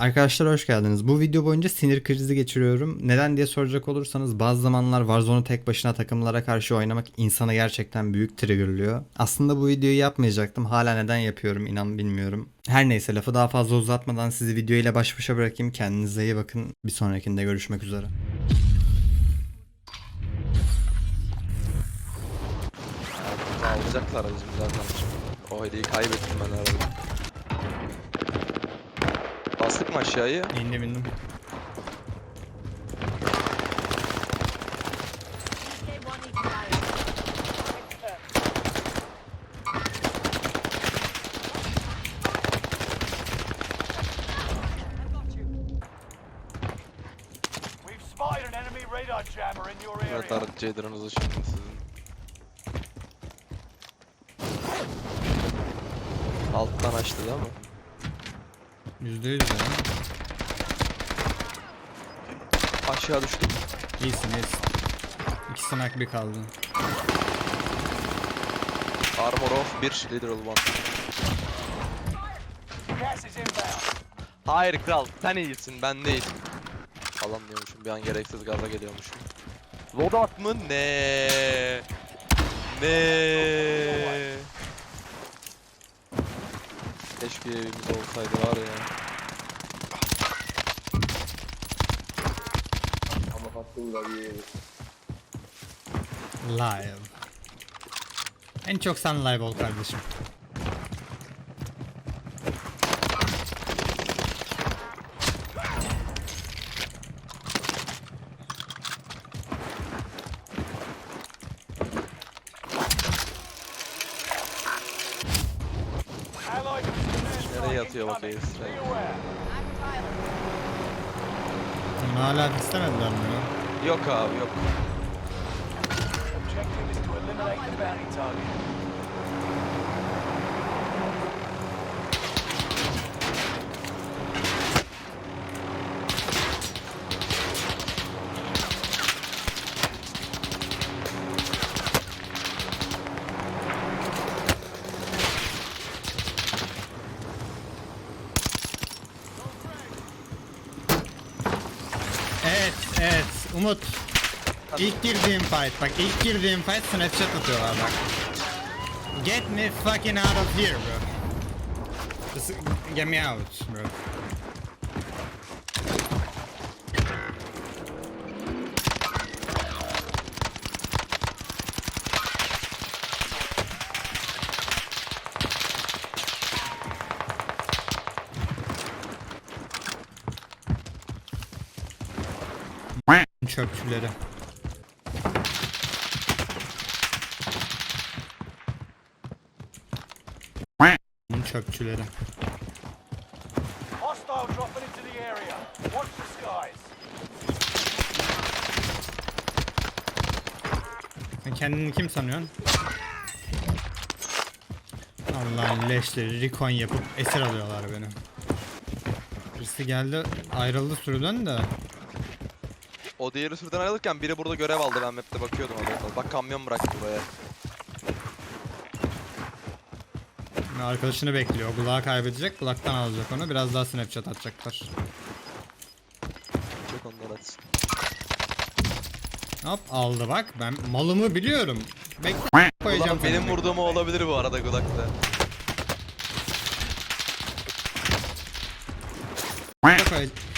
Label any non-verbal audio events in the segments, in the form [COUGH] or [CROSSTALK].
Arkadaşlar hoş geldiniz. Bu video boyunca sinir krizi geçiriyorum. Neden diye soracak olursanız bazı zamanlar Warzone'u tek başına takımlara karşı oynamak insanı gerçekten büyük triggerlıyor. Aslında bu videoyu yapmayacaktım. Hala neden yapıyorum inan bilmiyorum. Her neyse lafı daha fazla uzatmadan sizi video ile baş başa bırakayım. Kendinize iyi bakın. Bir sonrakinde görüşmek üzere. Alacaklar bizim zaten. O hediyeyi kaybettim ben arada. Bastık mı aşağıyı? İndim indim. Evet araç Jailer'ınızı şimdi sizin. Alttan açtı değil mi? %100 ya. Aşağı düştüm. İyisin iyisin. İki sınak bir kaldı. Armor off 1 literal one. Gas is inbound. Hayır kral sen iyisin ben değil. Falan diyormuşum bir an gereksiz gaza geliyormuşum. Loadout mı? Ne? Ne? Keşke evimiz olsaydı var ya. Live. En çok sen live ol kardeşim. Aware. Bunu hala istemediler mi ya? Yok abi yok. Objective is to eliminate the bounty target. Evet. Umut. İlk girdiğim fight, bak ilk girdiğim fight snapshot atıyorlar bak. Get me fucking out of here bro. Just get me out bro. The skies. Sen kendini kim sanıyorsun? Allah'ın leşleri recon yapıp esir alıyorlar beni. Birisi geldi ayrıldı sürüden de. O diğeri sürüden ayrılırken biri burada görev aldı ben map'te bakıyordum oraya. Bak kamyon bıraktı buraya. Arkadaşını bekliyor. Kulağı kaybedecek. Kulaktan alacak onu. Biraz daha snapchat atacaklar. Çek onları atsın. Hop aldı bak. Ben malımı biliyorum. Bekle koyacağım. Ulan benim sana. vurduğum o olabilir bu arada kulakta. Bekle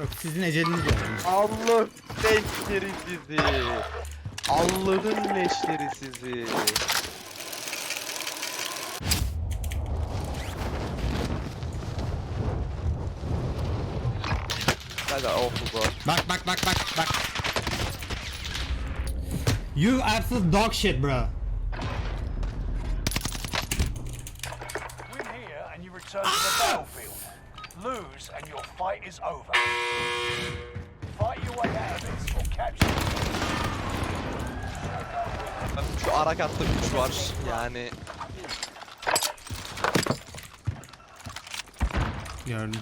Yok, Sizin eceliniz yok. Allah leşleri sizi. Allah'ın leşleri sizi. Hadi awful bro. Bak bak bak bak bak. You absolute dog shit bro. Win here and you return to the battlefield. Lose and your fight is over. Fight your way out of this or capture. Şu ara katta güç var. Yani Gördüm.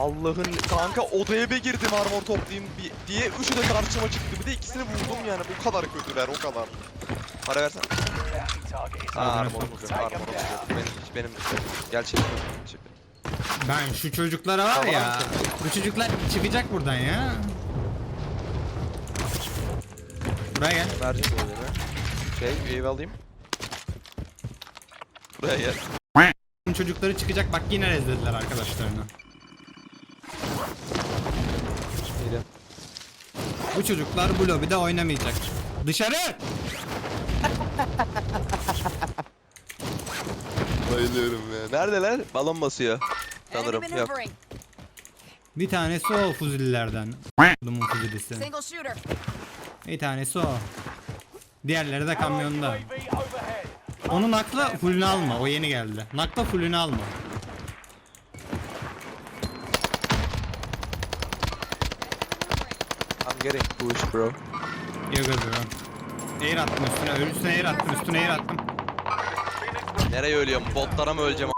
Allah'ın kanka odaya bir girdim armor toplayayım diye üçü de karşıma çıktı. Bir de ikisini vurdum yani bu kadar kötüler o kadar. Para versen. Armorumuz yok. Benim hiç benim gerçekten çipi. Ben şu çocuklara var Tamam ya. Bu çocuklar çıkacak buradan ya. Buraya gel. Vereceğim böyle bir. Şey wave alayım. Buraya gel. Bu çocukları çıkacak bak yine rezlediler arkadaşlarını. Bu çocuklar bu lobide oynamayacak. Dışarı! Bayılıyorum ya. Neredeler? Balon basıyor. Sanırım yok. Bir tanesi o fuzililerden. Dumun fuzilisi. Bir tanesi o. Diğerleri de kamyonda. UAV overhead. Onu nakla fullünü alma. O yeni geldi. Nakla fullünü alma. Getting pushed bro. Yok bro. Air attım üstüne. Üstüne air attım. Üstüne air attım. Nereye ölüyorum? Botlara mı öleceğim?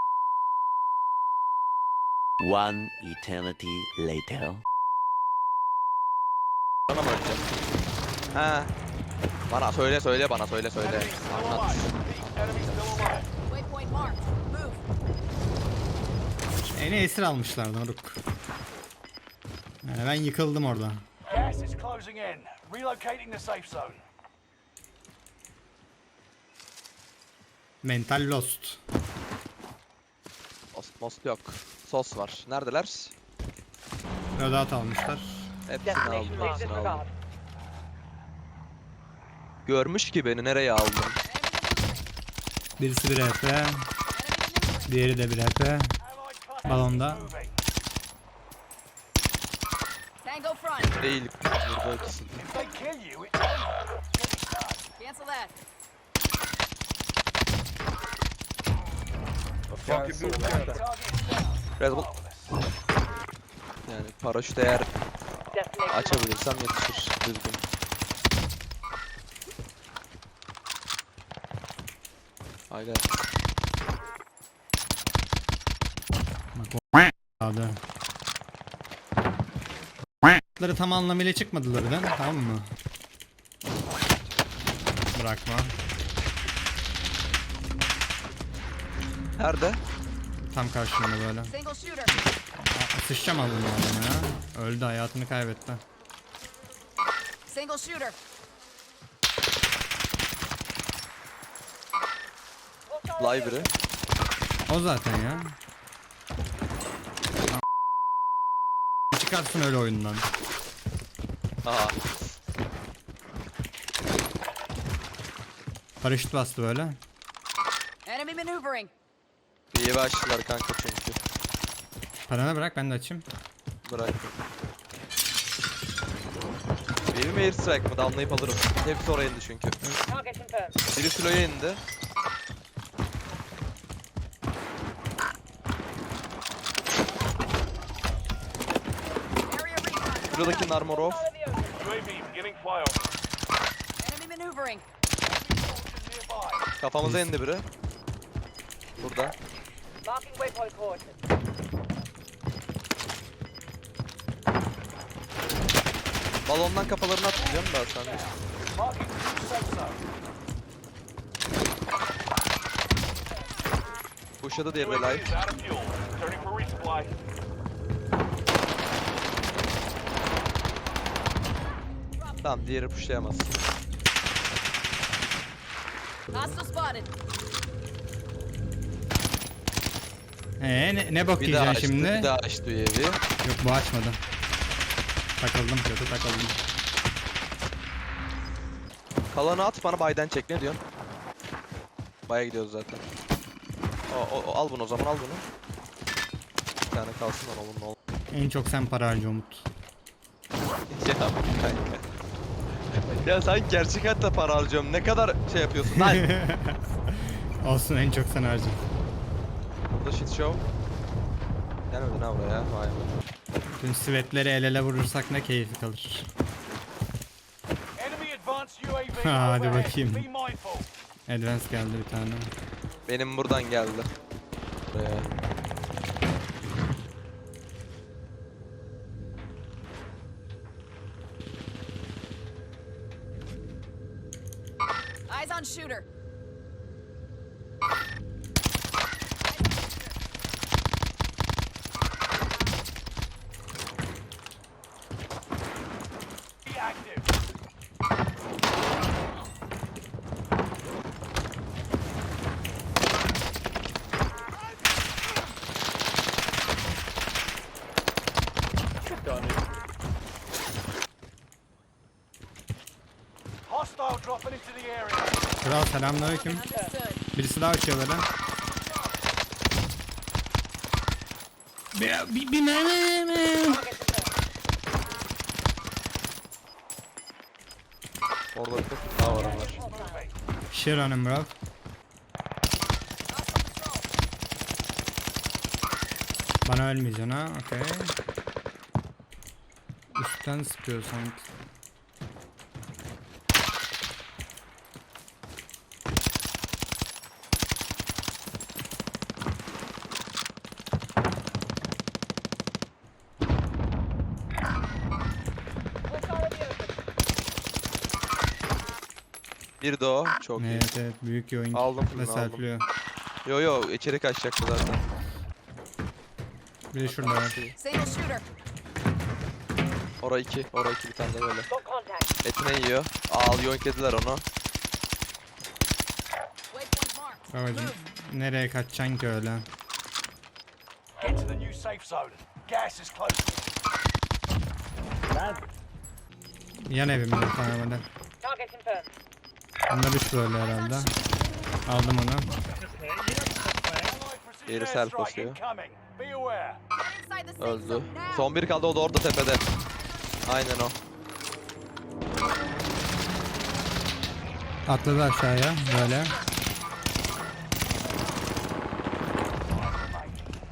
One eternity later. Bana mı öleceğim? Ha. Bana söyle söyle bana söyle söyle. Anlat. Beni esir almışlardı moruk. Yani ben yıkıldım orada. Gas is closing in. Relocating the safe zone. Mental lost. Most, most yok. Sos var. Neredeler? Loadout almışlar. Hepsini aldım. Hepsini aldım. Görmüş ki beni nereye aldım. Birisi bir HP. Diğeri de bir HP. Balonda. Cancel that. Target is down. Red Bull. Yani paraşüt eğer açabilirsem yetişir düzgün. Aynen. Adı. Ları tam anlamıyla çıkmadılar değil mi? Tamam mı? Bırakma. Nerede? Tam karşımda böyle. Aa, Sıçacağım aldım adamı ya. Öldü hayatını kaybetti. Single shooter. Library. O zaten ya. Çıkarsın öyle oyundan. Aha. Paraşüt bastı böyle. Enemy maneuvering. İyi başladılar kanka çünkü. Paranı bırak ben de açayım. Bıraktım. Benim air strike mı? Damlayıp alırım. Hepsi oraya indi çünkü. Biri siloya indi. Şuradakinin armor off. Kafamıza indi biri. Burada. Balondan kafalarını atacağım da sen. Pushladı diğer life. UAV is out of fuel. Returning for resupply. Tamam diğeri pushlayamaz. Hostile spotted. Ee ne, ne Bir daha açtı, şimdi? bir daha açtı UAV. Yok bu açmadı. Takıldım kötü takıldım. Kalanı at bana bayden çek ne diyorsun? Baya gidiyoruz zaten. O, o- o- al bunu o zaman al bunu. Bir tane kalsın lan oğlum ne olur. En çok sen para harca Umut. [LAUGHS] Ya kanka. Ya sen gerçek hayatta para harcıyorum. Ne kadar şey yapıyorsun lan? [LAUGHS] Olsun en çok sen harca. Burada shit show. Gelmedin ha buraya. Vay be. Tüm sivetleri el ele vurursak ne keyfi kalır. Enemy advanced UAV Hadi overhead. bakayım. Be mindful. Advance geldi bir tane. Benim buradan geldi. Buraya. Eyes on shooter. Kral selamünaleyküm. Birisi daha açıyor böyle. Bir, bir, bir mermi. Orada bir tek daha var onlar. Shit on him bro. Bana ölmeyeceksin ha, okey. Üstten sıkıyor sanki. Bir de o. Çok iyi. Evet evet büyük oyun. Aldım filmi, aldım. selfliyor. Yo yo içeri kaçacaktı zaten. Bir de şurada var. Single shooter. Ora 2. Ora 2 bir tane de böyle. Got contact. Etine yiyor. Al yonklediler onu. Waypoint marked. Babacım nereye kaçacaksın ki öyle? Get to the new safe zone. Gas is close. Yan evimde böyle. Target confirmed. Bunda düştü öyle herhalde. Aldım onu. Precision self basıyor. Öldü. Son bir kaldı o da orada tepede. Aynen o. Atladı aşağıya böyle.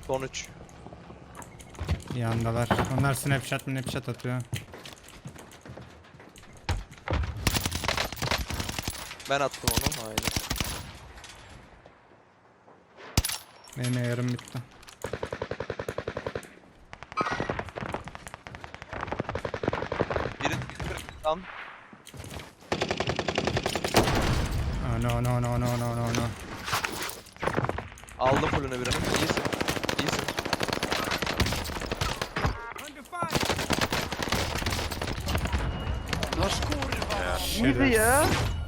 Son 3. Yandalar. Onlar snapshot mı snapshot atıyor. Ben attım onu. Aynen. Benim yarım bitti. Biri lan. Oh, no no no no no no no. Aldım fullünü birini. İyisin. İyisin. Şerefsiz.